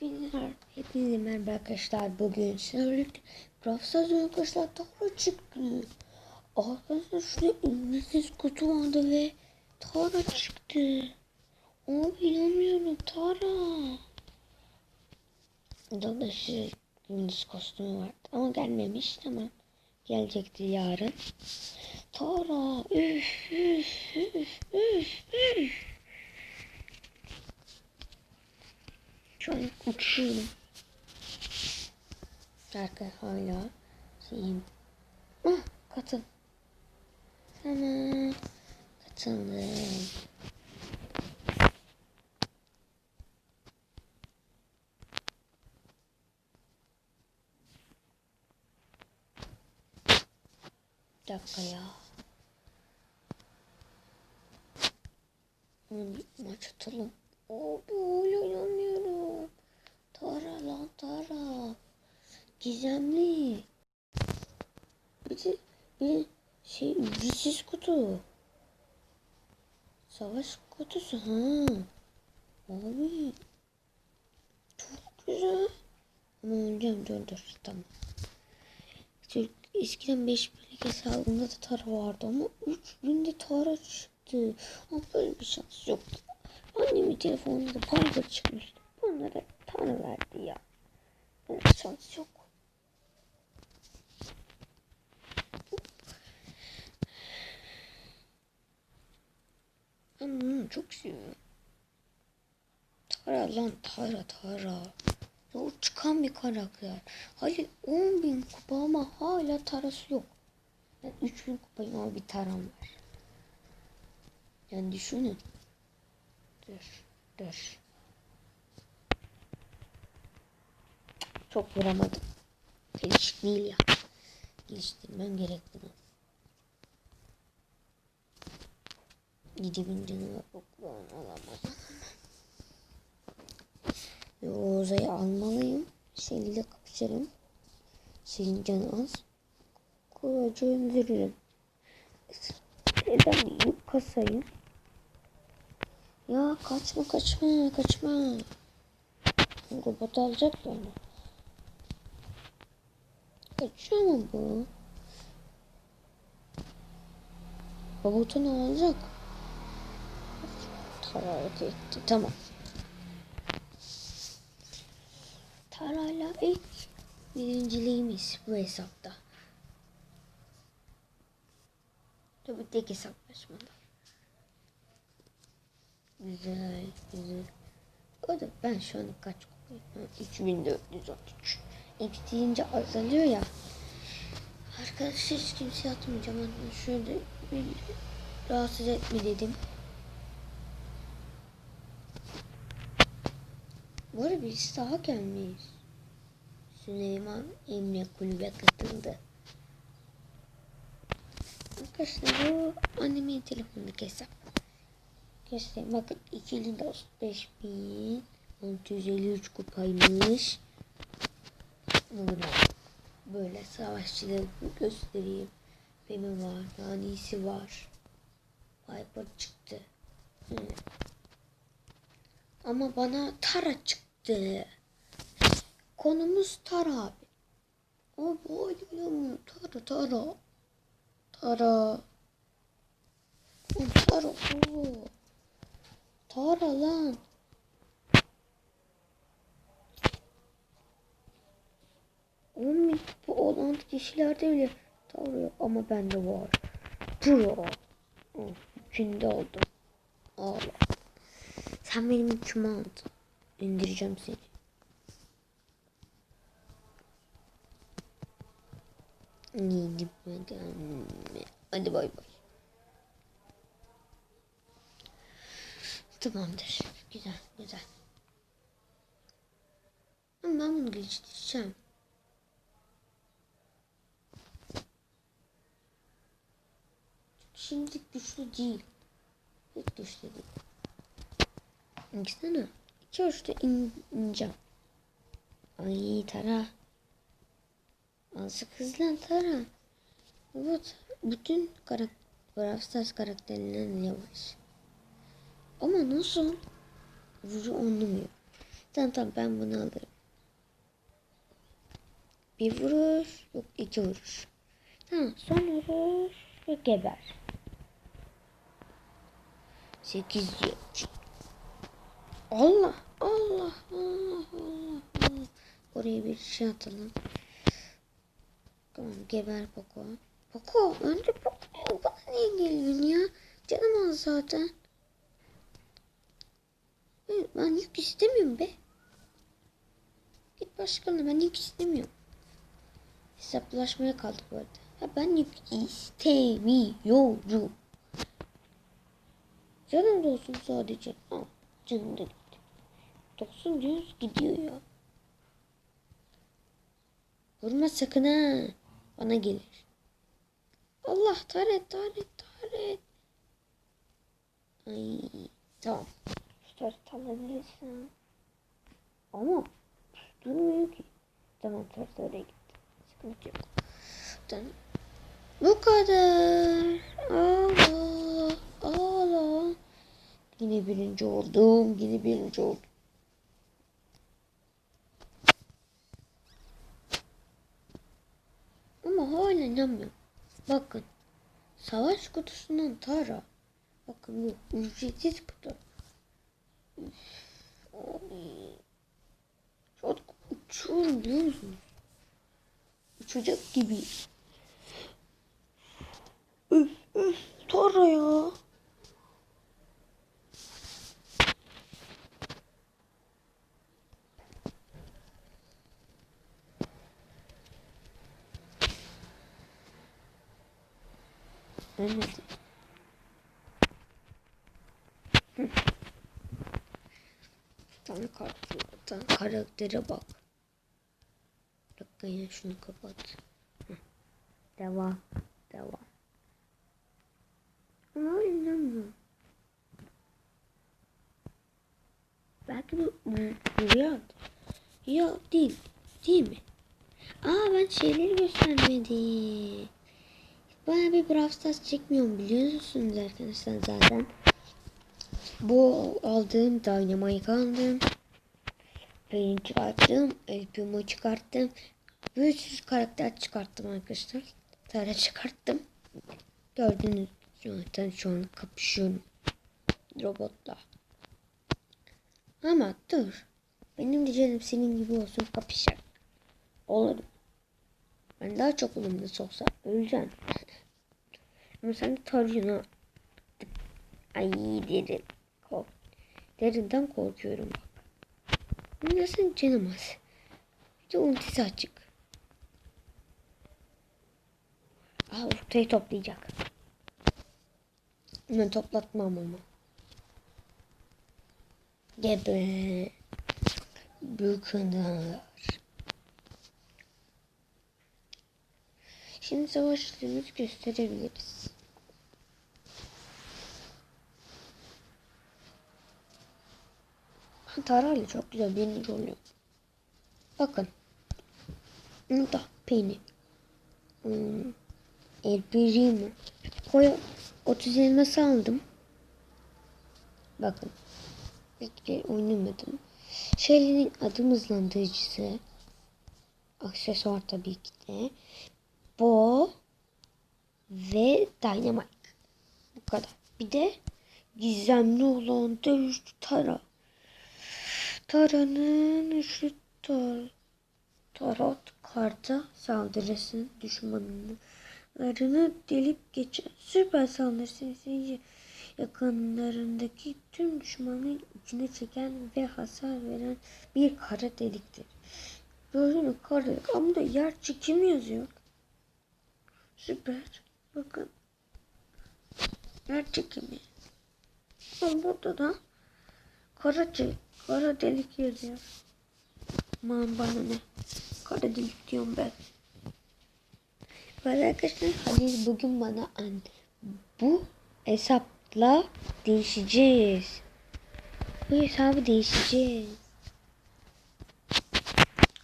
Hepinize, hepinize merhaba arkadaşlar. Bugün sizlerle Rafsaz arkadaşlar Tara çıktı. Arkadaşlar şurada ücretsiz kutu vardı ve Tara çıktı. Abi inanmıyorum Tara. Burada da şu gündüz kostümü vardı ama gelmemiş tamam. Gelecekti yarın. Tara üf üf üf üf üf. Şu an uçuyorum. Arka hala şeyim. Ah katıl. Tamam. Katıldım. Bir dakika ya. Hemen bir maç atalım. Abi öyle inanmıyorum. Tara lan Tara. Gizemli. Bir de bir şey ücretsiz kutu. Savaş kutusu ha. Abi. Çok güzel. Ama öleceğim dur dur tamam. Türk eskiden 5 birlik hesabımda da Tara vardı ama 3 günde Tara çıktı. Ama böyle bir şans yoktu. Annemin telefonunda da Piper çıkmıştı. Bunlara Tara verdi ya. Böyle şans yok. Ben bunu çok seviyorum. Tara lan Tara Tara. O çıkan bir karakter. Hali 10 bin kupa ama hala tarası yok. Ben 3 bin kupayım ama bir taram var. Yani düşünün. Dur, dur. Çok vuramadım. Gelişik değil ya. Geliştirmem gerek 7000 canı var. Oklan alamadım. Ve Oğuzay'ı almalıyım. Seninle kapışırım. Senin canı az. Kolayca öldürürüm. Neden yük kasayım? Ya kaçma kaçma kaçma. Robot alacak beni. Kaçıyor mu bu? Robotu ne olacak? Tarat etti. Tamam. Tara'yla ilk birinciliğimiz bu hesapta. Tabii tek hesaplaşmada. Güzel, güzel. O da ben şu an kaç kupayım? 3433. X deyince azalıyor ya. Arkadaşlar hiç kimse atmayacağım. Şöyle bir rahatsız etme dedim. Arada birisi daha gelmiş. Süleyman Emre kulübe katıldı. Arkadaşlar bu annemin telefondaki hesap. Göstereyim bakın ikili dost 5653 kupaymış. Böyle savaşçıları göstereyim. Benim var, Nanisi var. Viper çıktı. Hı. Ama bana Tara çıktı. Konumuz Tara abi. Abi oynayamıyorum. Tara Tara. Tara. Oğlum Tara. Oo. Tara lan. On bin bu olan kişilerde bile Tara yok ama bende var. Pro. Oh, içinde oldum. Ağla. Sen benim içime aldın. İndireceğim seni. Niye Neydi bakalım. Hadi bay bay. Tamamdır. Güzel güzel. Ama ben bunu geliştireceğim. Şimdilik güçlü değil. Hiç güçlü değil. İkisi ne? 2 3'te ineceğim. Ay Tara. Azıcık hızlan Tara. Evet. Bütün karakter Brawl Stars karakterlerinden yavaş. Ama nasıl? Vurucu anlamıyor. Tamam tamam ben bunu alırım. Bir vuruş. Yok iki vuruş. Tamam son vuruş. Ve geber. Sekiz diyor. Allah Allah Allah Allah Allah. Oraya bir şey atalım. Tamam geber Poco. Poco önce Poco. Bana niye geliyorsun ya? Canım az zaten. Ben yük istemiyorum be. Git başkalarına ben yük istemiyorum. Hesaplaşmaya kaldık bu arada. Ha, ben yük istemiyorum. Canım da olsun sadece. Al da gitti. 900 gidiyor ya. Vurma sakın ha. Bana gelir. Allah taret taret taret. Ay tamam. Taret alabilirsin. Ama durmuyor ki. Tamam taret oraya gitti. Sıkıntı yok. Tamam. Bu kadar. Allah. Yine birinci oldum. Yine birinci oldum. Ama hala inanmıyorum. Bakın. Savaş kutusundan Tara. Bakın bu ücretsiz kutu. An uçuyorum biliyor musunuz? Uçacak gibi. Üf üf Tara ya. Ölmedi. Hı. Tane kartlardan karaktere bak. Bir dakika yine şunu kapat. Hı. Devam. Devam. Ama inanmıyorum. Belki bu rüya. Ya değil. Değil mi? Aa ben şeyleri göstermedim. Bana bir Brawl Stars çekmiyorum biliyorsunuz arkadaşlar zaten. Bu aldığım Dynamite aldım. Pelin çıkarttım. El Primo çıkarttım. Bir sürü karakter çıkarttım arkadaşlar. Tara çıkarttım. Gördünüz zaten şu an kapışıyorum. Robotla. Ama dur. Benim de canım senin gibi olsun kapışacak. Olurum. Ben daha çok olumlu soksa öleceksin. Ama sen ha. Ay derin. Kork. Derinden korkuyorum bak. Nasıl canım az. Bir de ultisi açık. Aa ortayı toplayacak. Ben toplatmam ama. Gebe. Bu kadar. Şimdi savaşlarımızı gösterebiliriz. Tara'yla çok güzel birinci oluyor. Bakın. Bu da peynir. Hmm. El Primo. Koya 30 elması aldım. Bakın. Bekle oynamadım. Şeylerin adım hızlandırıcısı. Aksesuar tabii ki de. Bo ve Dynamite. Bu kadar. Bir de gizemli olan dövüşçü Tara. Tara'nın üçlü tar tarot karta saldırısın düşmanlarını delip geçen süper saldırısı yakınlarındaki tüm düşmanın içine çeken ve hasar veren bir kara deliktir. Gördün mü kara delik ama da yer çekimi yazıyor. Süper. Bakın. Yer çekimi. Ama burada da kara, kara delik yazıyor. Aman bana ne. Kara delik diyorum ben. Böyle arkadaşlar hadi bugün bana an bu hesapla değişeceğiz. Bu hesabı değişeceğiz.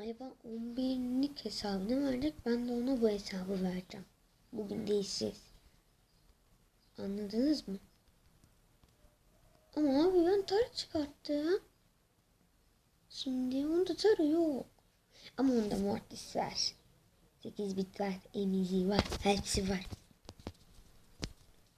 Acaba 11'lik hesabını verecek. Ben de ona bu hesabı vereceğim. Bugün değişeceğiz. Anladınız mı? Ama abi ben tarih çıkarttım. şimdi. Onda tarı yok. Ama onda mortis var. 8 bit var. Emizi var. Hepsi var.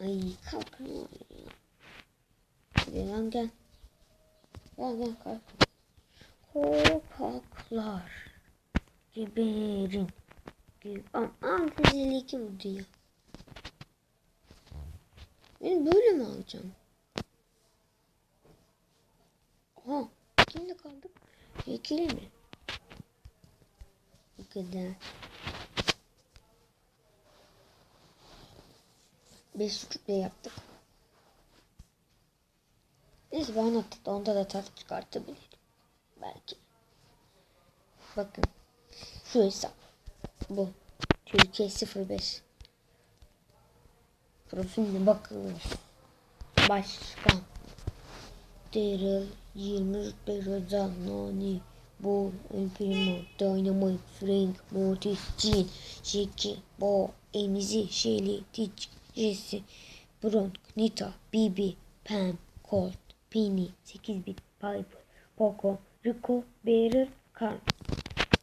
Ay kalkın. Hadi lan gel. Gel gel kalk. Korkaklar. Geberin. Ge Am Am kim vurdu ya? Ben böyle mi alacağım? Aha. Kimle kaldık? İkili mi? Bu kadar. Beş buçukla yaptık. Neyse ben attık da onda da tat çıkartabilirim. Belki. Bakın. Şu hesap. Bu. Türkiye 05. Profiline bakılır. Başkan. Daryl 20 rütbe Zanoni. Bu El Primo, Dynamite, Frank, Mortis, Jean, Jackie, Bo, Emizi, Shelly, Teach, Jesse, Bronk, Nita, Bibi, Pam, Colt, Penny, 8 bit, Piper, Poco, Rico, Bearer, Carl.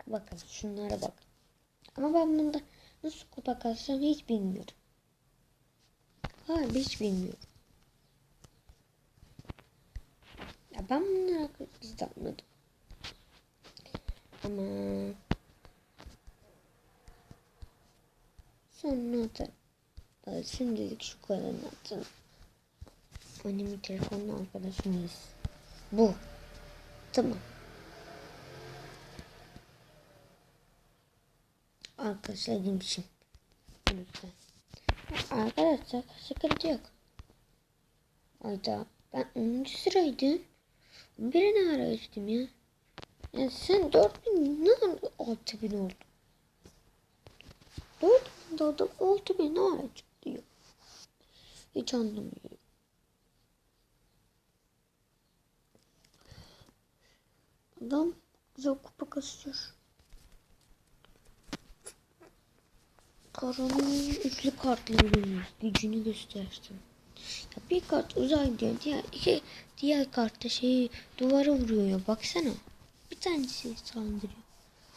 Bakın şunlara bak. Ama ben bunda nasıl kupa kasacağım hiç bilmiyorum. Hayır hiç bilmiyorum. Ya ben bunları izlemedim. Ama sonra atarım. Daha Şimdilik şu kadarını atarım. Annemin telefonun arkadaşımız. Bu. Tamam. Arkadaşlar girmişim. Lütfen. Arkadaşlar sıkıntı yok. Ayda ben 10. sıraydım. Birine ara geçtim ya. Ya sen 4000 ne ara 6000 oldu? 4000 adam 6000 ne ara çıktı? Hiç anlamıyorum. Adam güzel kupa kasıyor. Karanın üçlü kartlarının gücünü göstersin. Ya bir kart uzay diyor. Diğer, iki, diğer kartta şeyi duvara vuruyor ya. Baksana. Bir tanesi saldırıyor.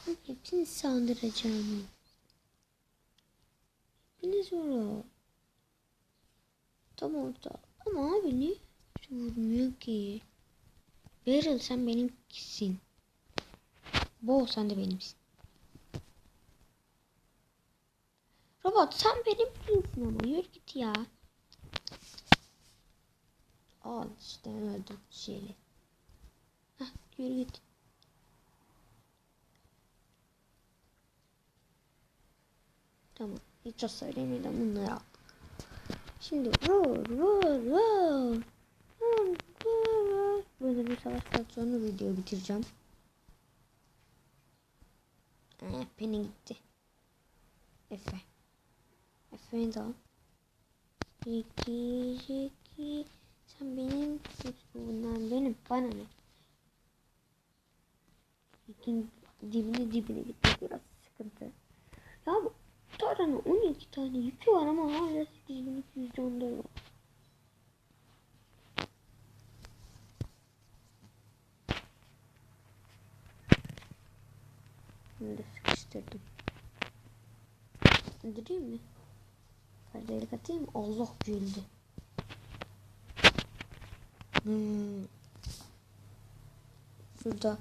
Ben hepsini saldıracağım. Hepiniz vurun. Tam orada. Ama abi hiç vurmuyor ki? Beryl sen benimkisin. Bo sen de benimsin. Robot sen benim değilsin ama yürü git ya. Al işte öldüm şeyle. Heh yürü git. Tamam. Hiç o söylemeden bunları aldık. Şimdi vur vur vur. Vur vur vur. Böyle bir savaştan sonra videoyu bitireceğim. Eh, Penny gitti. Efe. Efe'yi de al. Jackie, Jackie. Sen benim, bunlar benim. Bana ne? Jackie'nin dibine dibine gitmek biraz sıkıntı. Ya bu Tarhan'a 12 tane yükü var ama hala 8210'da yok. Bunu da sıkıştırdım. Öldüreyim mi? Perdelik atayım mı? Allah güldü. Hmm. Şurada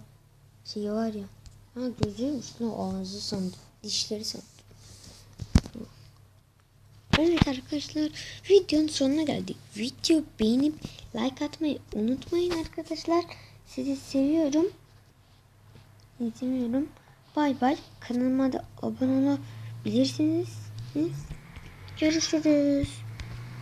şey var ya. Ha gözüymüş lan ağzı sandım. Dişleri sandım. Evet arkadaşlar videonun sonuna geldik. Video beğenip like atmayı unutmayın arkadaşlar. Sizi seviyorum. İzliyorum. Bay bay. Kanalıma da abone olabilirsiniz. Görüşürüz.